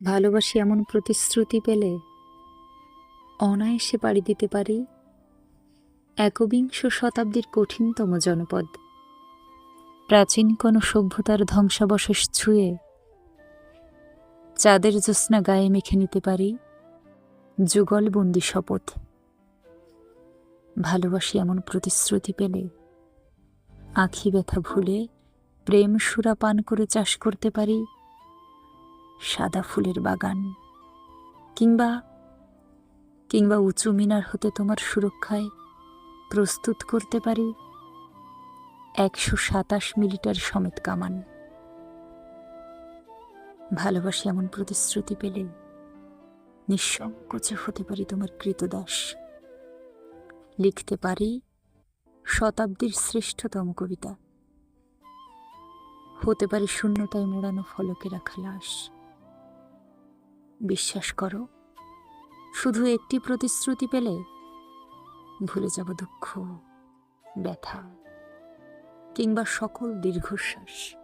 ভালোবাসি এমন প্রতিশ্রুতি পেলে অনায়াসে পাড়ি দিতে পারি একবিংশ শতাব্দীর কঠিনতম জনপদ। প্রাচীন কোনো সভ্যতার ধ্বংসাবশেষ ছুঁয়ে চাঁদের জ্যোৎস্না গায়ে মেখে নিতে পারি যুগলবন্দি শপথ। ভালোবাসি এমন প্রতিশ্রুতি পেলে আখি ব্যথা ভুলে প্রেম সুরা পান করে চাষ করতে পারি সাদা ফুলের বাগান কিংবা কিংবা উঁচু মিনার হতে তোমার সুরক্ষায় প্রস্তুত করতে পারি একশো সাতাশ মিলিটার সমেত কামান। ভালোবাসি এমন প্রতিশ্রুতি পেলে নিঃসংকোচে হতে পারি তোমার কৃতদাস। লিখতে পারি শতাব্দীর শ্রেষ্ঠতম কবিতা। হতে পারি শূন্যতায় মোড়ানো ফলকে রাখা লাশ বিশ্বাস করো শুধু একটি প্রতিশ্রুতি পেলে ভুলে যাব দুঃখ ব্যথা কিংবা সকল দীর্ঘশ্বাস।